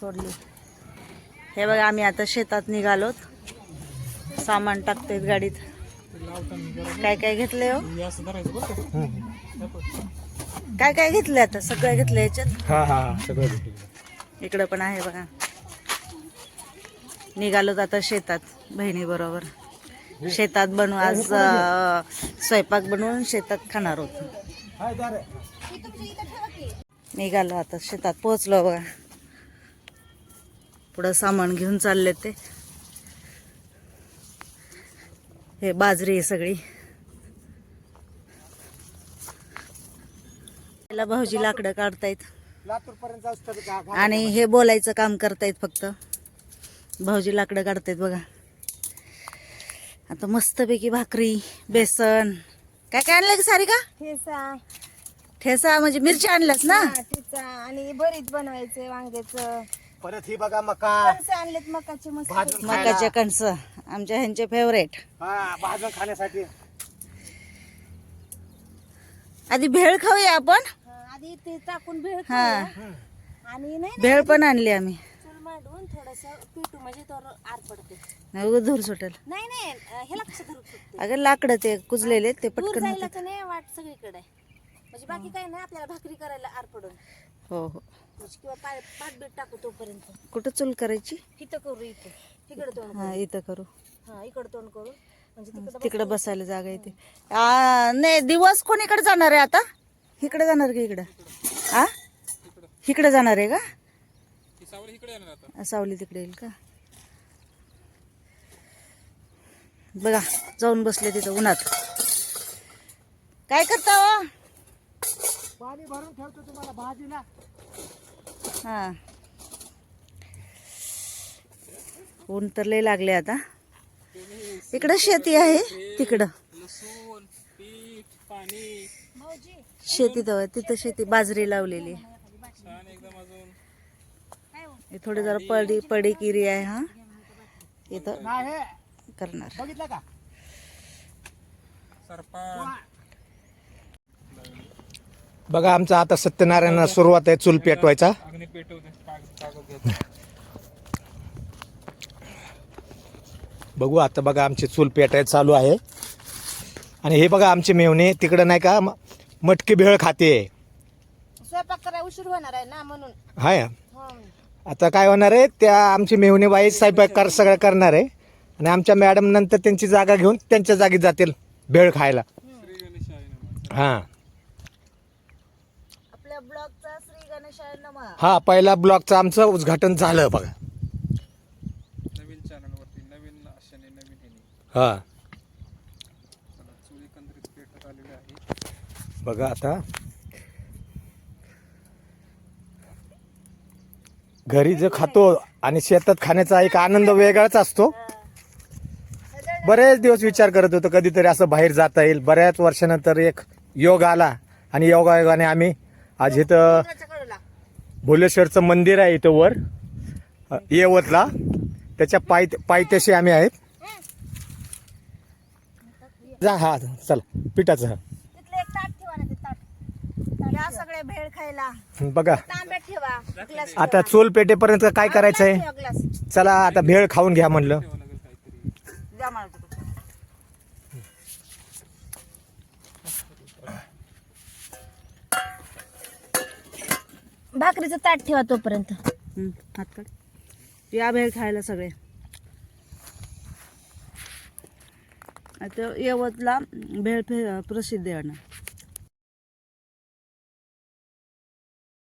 सोडली. हे बघा आम्ही आता शेतात निघालोत. सामान टाकतोय गाडीत. काय काय घेतलंय हो? काय काय घेतलंय आता? सगळं घेतलं याच्यात? हा हा इकडं पण आहे बघा. निघालोत आता शेतात बहिणी बरोबर. शेतात बनवू आज स्वयंपाक बनवून शेतात खाणार होतो निघालो आता शेतात पोहोचलो बघा. पुढं सामान घेऊन चालले ते. हे बाजरी आहे सगळी. त्याला भाऊजी लाकडं काढतायत. आणि हे बोलायचं काम करतायत फक्त. भाऊजी लाकडं काढतायत बघा. आता मस्तपैकी भाकरी बेसन. काय काय आणलं की सारी का ठेचा ठेसा म्हणजे मिरची आणल्यास ना? हा, ठेचा आणि भरीत बनवायचे वांग्याचं. परत ही बघा मका. कणसं आणलेत मकाचे मस्त भाजून मकाच्या कणस आमच्या ह्यांचे फेवरेट हा भाजून खाण्यासाठी. आधी भेळ खाऊया आपण? हा, आधी ते टाकून भेळ हा. खाऊया. आणि नाही भेळ पण आणली आम्ही. चूल मांडून थोडस पिटू म्हणजे तो आर पडते नाही उगाच धूर सुटेल. नाही नाही अं, ह्याला कसं धरू शकते अगं लाकडं ते कुजलेले ते दूर पटकन जायला होतात. का नाही वाट सगळीकडे. आहे. म्हणजे बाकी काही नाही आपल्याला भाकरी करायला आर पडून हो हो. किंवा पाय पाठ बीट टाकू तोपर्यंत. कुठं चूल करायची? इथं करू इथं. तिकडे तोंड हा इथं करू. करू हा इकडे तोंड करू. म्हणजे तिकडे तिकडे बसायला जागा येते आ, नाही दिवस कोणीकडे जाणार आहे आता? इकडे जाणार का इकडं? आ? इकडे जाणार आहे का? सावली तिकडे येईल का? बघा जाऊन बसले तिथं उन्हात. काय करता हो? पाणी भरून ठेवतो तुम्हाला भाजीला. हा. ऊन तर लय लागले आता. इकडं शेती आहे तिकडं. शेती तर तिथं शेती बाजरी लावलेली. हे? थोडी जरा पडी पडी किरी आहे हा. इथं नाही करणार. बघितलं का? बघा आमचा आता सत्यनारायण सुरुवात आहे चूल पेटवायचा. बघू आता बघा आमची चूल पेटाय चालू आहे. आणि हे बघा आमचे मेवणे तिकडं नाही का मटकी भेळ खाते. स्वयंपाक करायला उशीर होणार आहे ना म्हणून. हाय. हो. आता काय होणार आहे त्या आमची मेहुणे बाई स्वयंपाक कर सगळं करणार आहे. आणि आमच्या मॅडम नंतर त्यांची जागा घेऊन त्यांच्या जागी जातील भेळ खायला. हा. आपल्या ब्लॉगचा श्री गणेशाय नमा. हा पहिला ब्लॉकचं आमचं उद्घाटन झालं बघा. नवीन चॅनलवरती नवीन आशेने नवीन हा. चला चूल एकंदरीत पेटत आलेली आहे. बघा आता. घरी जे खातो आणि शेतात खाण्याचा एक आनंद वेगळाच असतो. बरेच दिवस विचार करत होतो कधीतरी असं बाहेर जाता येईल. बऱ्याच वर्षानंतर एक योग आला आणि योगायोगाने आम्ही आज इथं भोलेश्वरचं मंदिर आहे इथं वर. येवतला. त्याच्या पाय पायथ्याशी आम्ही आहेत. जा हा चला पिठाचं हा तिथलं एक ताट ठेवा ना ते ताट. या सगळ्या भेळ खायला. बघा. तांब्यात ठेवा. ग्लास आता चोल पेटेपर्यंत काय करायचं आहे चला आता भेळ खाऊन घ्या म्हणलं. भाकरीचं ताट ठेवा तोपर्यंत. हं, हात काढ. या भेळ खायला सगळे. आता यवतला भेळ फे प्रसिद्ध आहे ना.